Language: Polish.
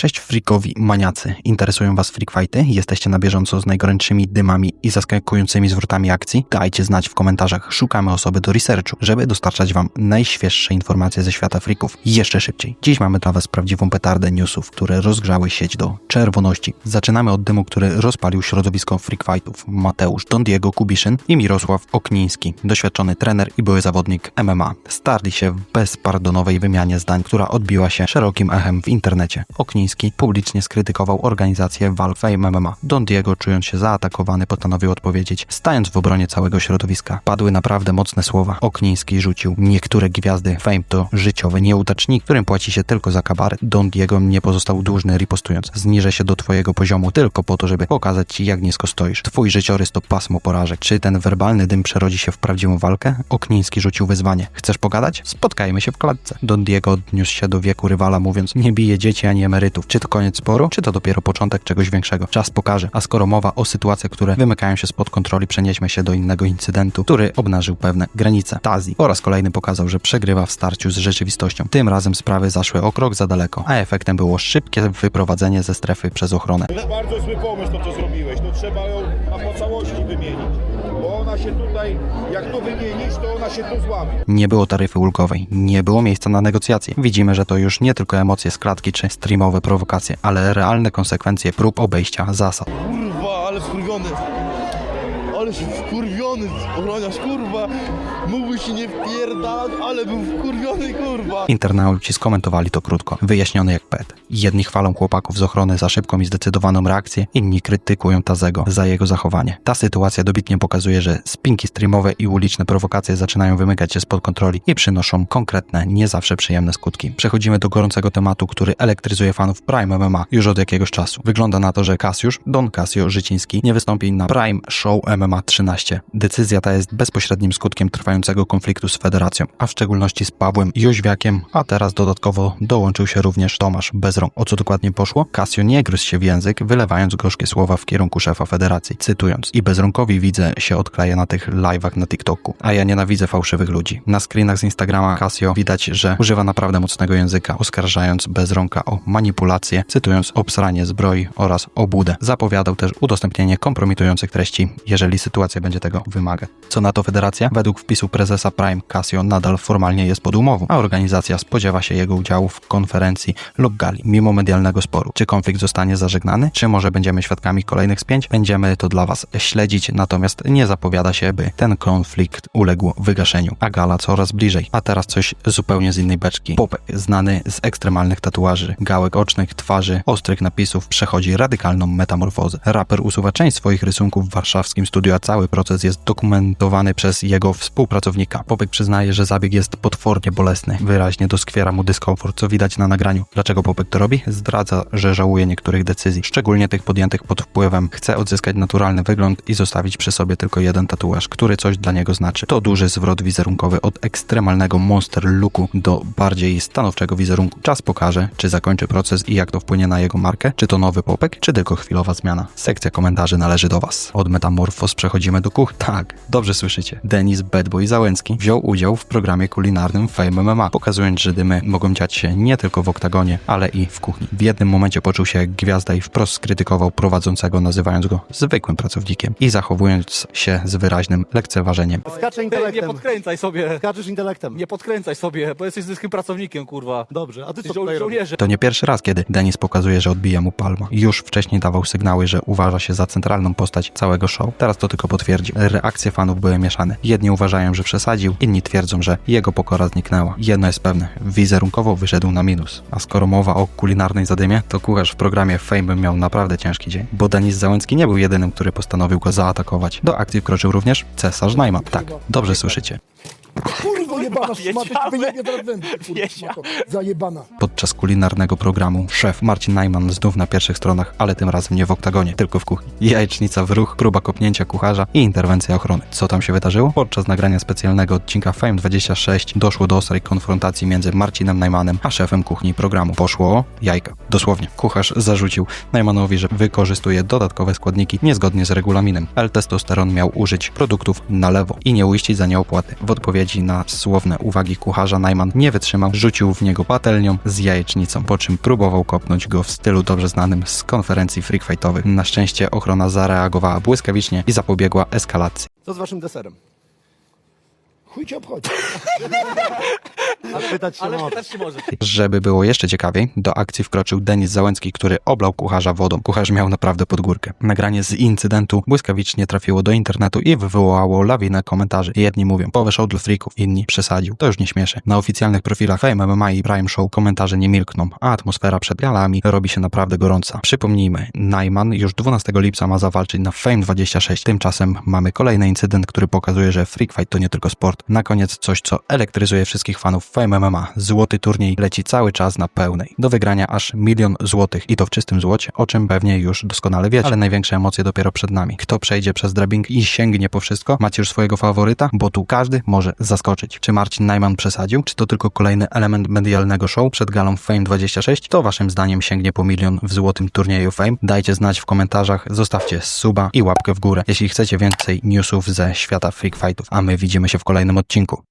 Cześć freakowi maniacy. Interesują Was freak? Jesteście na bieżąco z najgorętszymi dymami i zaskakującymi zwrotami akcji? Dajcie znać w komentarzach. Szukamy osoby do researchu, żeby dostarczać Wam najświeższe informacje ze świata freaków jeszcze szybciej. Dziś mamy dla Was prawdziwą petardę newsów, które rozgrzały sieć do czerwoności. Zaczynamy od dymu, który rozpalił środowisko freak. Mateusz Don Diego Kubiszyn i Mirosław Okniński, doświadczony trener i były zawodnik MMA. Starli się w bezpardonowej wymianie zdań, która odbiła się szerokim echem w internecie. Okniński publicznie skrytykował organizację Valve MMA. Don Diego, czując się zaatakowany, postanowił odpowiedzieć, stając w obronie całego środowiska. Padły naprawdę mocne słowa. Okniński rzucił, niektóre gwiazdy Fame to życiowy nieudacznik, którym płaci się tylko za kabaret. Don Diego nie pozostał dłużny ripostując, zniżę się do twojego poziomu tylko po to, żeby pokazać ci jak nisko stoisz. Twój życiorys to pasmo porażek. Czy ten werbalny dym przerodzi się w prawdziwą walkę? Okniński rzucił wyzwanie. Chcesz pogadać? Spotkajmy się w klatce. Don Diego odniósł się do wieku rywala, mówiąc, nie bije dzieci ani emerytów. Czy to koniec sporu, czy to dopiero początek czegoś większego? Czas pokaże. A skoro mowa o sytuacjach, które wymykają się spod kontroli, przenieśmy się do innego incydentu, który obnażył pewne granice. Tazi po raz kolejny pokazał, że przegrywa w starciu z rzeczywistością. Tym razem sprawy zaszły o krok za daleko, a efektem było szybkie wyprowadzenie ze strefy przez ochronę. To jest bardzo zły pomysł to, co zrobiłeś. To trzeba ona się tutaj, jak to wymienisz, to ona się tu złamie. Nie było taryfy ulgowej, nie było miejsca na negocjacje. Widzimy, że to już nie tylko emocje z klatki czy streamowe prowokacje, ale realne konsekwencje prób obejścia zasad. Kurwa, ale wkurwiony. Ale się wkurwiony, ochroniarz, kurwa. Mógłby się nie wpierdalać, ale był wkurwiony, kurwa. Internauci skomentowali to krótko, wyjaśnione jak pet. Jedni chwalą chłopaków z ochrony za szybką i zdecydowaną reakcję, inni krytykują Tazego za jego zachowanie. Ta sytuacja dobitnie pokazuje, że spinki streamowe i uliczne prowokacje zaczynają wymykać się spod kontroli i przynoszą konkretne, nie zawsze przyjemne skutki. Przechodzimy do gorącego tematu, który elektryzuje fanów Prime MMA już od jakiegoś czasu. Wygląda na to, że Kasiusz, Don Casio Życiński, nie wystąpi na Prime Show MMA 13. Decyzja ta jest bezpośrednim skutkiem trwającego konfliktu z federacją, a w szczególności z Pawłem Jóźwiakiem, a teraz dodatkowo dołączył się również Tomasz O co dokładnie poszło? Casio nie gryzł się w język, wylewając gorzkie słowa w kierunku szefa federacji, cytując i Bezrąkowi widzę się odkleja na tych live'ach na TikToku, a ja nienawidzę fałszywych ludzi. Na screenach z Instagrama Casio widać, że używa naprawdę mocnego języka, oskarżając Bezrąka o manipulację, cytując obsranie zbroi oraz obłudę. Zapowiadał też udostępnienie kompromitujących treści, jeżeli sytuacja będzie tego wymagać. Co na to federacja? Według wpisu prezesa Prime Casio nadal formalnie jest pod umową, a organizacja spodziewa się jego udziału w konferencji lub gali, mimo medialnego sporu. Czy konflikt zostanie zażegnany, czy może będziemy świadkami kolejnych spięć? Będziemy to dla Was śledzić, natomiast nie zapowiada się, by ten konflikt uległ wygaszeniu, a gala coraz bliżej. A teraz coś zupełnie z innej beczki. Popek, znany z ekstremalnych tatuaży, gałek ocznych, twarzy, ostrych napisów, przechodzi radykalną metamorfozę. Raper usuwa część swoich rysunków w warszawskim studiu, a cały proces jest dokumentowany przez jego współpracownika. Popek przyznaje, że zabieg jest potwornie bolesny. Wyraźnie doskwiera mu dyskomfort, co widać na nagraniu. Dlaczego Popek to robi? Zdradza, że żałuje niektórych decyzji, szczególnie tych podjętych pod wpływem. Chce odzyskać naturalny wygląd i zostawić przy sobie tylko jeden tatuaż, który coś dla niego znaczy. To duży zwrot wizerunkowy od ekstremalnego monster looku do bardziej stanowczego wizerunku. Czas pokaże, czy zakończy proces i jak to wpłynie na jego markę, czy to nowy Popek, czy tylko chwilowa zmiana. Sekcja komentarzy należy do Was. Od metamorfoz przechodzimy do kuch. Tak, dobrze słyszycie. Denis Badboy Załęcki wziął udział w programie kulinarnym Fame MMA, pokazując, że dymy mogą dziać się nie tylko w oktagonie, ale i w kuchni. W jednym momencie poczuł się jak gwiazda i wprost skrytykował prowadzącego, nazywając go zwykłym pracownikiem i zachowując się z wyraźnym lekceważeniem. Skaczę Ty, nie intelektem. podkręcaj sobie. Skaczesz intelektem. Nie podkręcaj sobie, bo jesteś zwykłym pracownikiem, kurwa. Dobrze, a ty co Żo- żołnierze. To nie pierwszy raz, kiedy Denis pokazuje, że odbija mu palma. Już wcześniej dawał sygnały, że uważa się za centralną postać całego show. Teraz to tylko potwierdzi. Reakcje fanów były mieszane. Jedni uważają, że przesadził, inni twierdzą, że jego pokora zniknęła. Jedno jest pewne, wizerunkowo wyszedł na minus. A skoro mowa o kulinarnej zadymie, to kucharz w programie Fame miał naprawdę ciężki dzień. Bo Denis Załęcki nie był jedynym, który postanowił go zaatakować. Do akcji wkroczył również cesarz Najman. Tak, dobrze słyszycie. Kurwa jebana, szmaty, wyjebie teraz wędy, kurwa, Wiedziałem. szmato. Zajebana. Podczas kulinarnego programu szef Marcin Najman znów na pierwszych stronach, ale tym razem nie w oktagonie, tylko w kuchni. Jajecznica w ruch, próba kopnięcia kucharza i interwencja ochrony. Co tam się wydarzyło? Podczas nagrania specjalnego odcinka Fame 26 doszło do ostrej konfrontacji między Marcinem Najmanem a szefem kuchni programu. Poszło o jajka. Dosłownie. Kucharz zarzucił Najmanowi, że wykorzystuje dodatkowe składniki niezgodnie z regulaminem. L-testosteron miał użyć produktów na lewo i nie uiścić za nie opłaty. W odpowiedzi na słowa uwagi kucharza Najman nie wytrzymał, rzucił w niego patelnią z jajecznicą, po czym próbował kopnąć go w stylu dobrze znanym z konferencji freakfightowych. Na szczęście ochrona zareagowała błyskawicznie i zapobiegła eskalacji. Co z waszym deserem? Chuj cię obchodzi. A pytać się Ale pytać się może. Żeby było jeszcze ciekawiej, do akcji wkroczył Denis Załęcki, który oblał kucharza wodą. Kucharz miał naprawdę podgórkę. Nagranie z incydentu błyskawicznie trafiło do internetu i wywołało lawinę komentarzy. Jedni mówią, powe show dla freaków, inni przesadził. To już nie śmieszy. Na oficjalnych profilach Fame MMA i Prime Show komentarze nie milkną, a atmosfera przed galami robi się naprawdę gorąca. Przypomnijmy, Najman już 12 lipca ma zawalczyć na Fame 26. Tymczasem mamy kolejny incydent, który pokazuje, że freak fight to nie tylko sport. Na koniec coś, co elektryzuje wszystkich fanów Fame MMA. Złoty turniej leci cały czas na pełnej. Do wygrania aż milion złotych i to w czystym złocie, o czym pewnie już doskonale wiecie. Ale największe emocje dopiero przed nami. Kto przejdzie przez drabing i sięgnie po wszystko? Macie już swojego faworyta? Bo tu każdy może zaskoczyć. Czy Marcin Najman przesadził? Czy to tylko kolejny element medialnego show przed galą Fame 26? To waszym zdaniem sięgnie po milion w złotym turnieju Fame? Dajcie znać w komentarzach, zostawcie suba i łapkę w górę, jeśli chcecie więcej newsów ze świata freak fightów. A my widzimy się w kolejnym odcinku.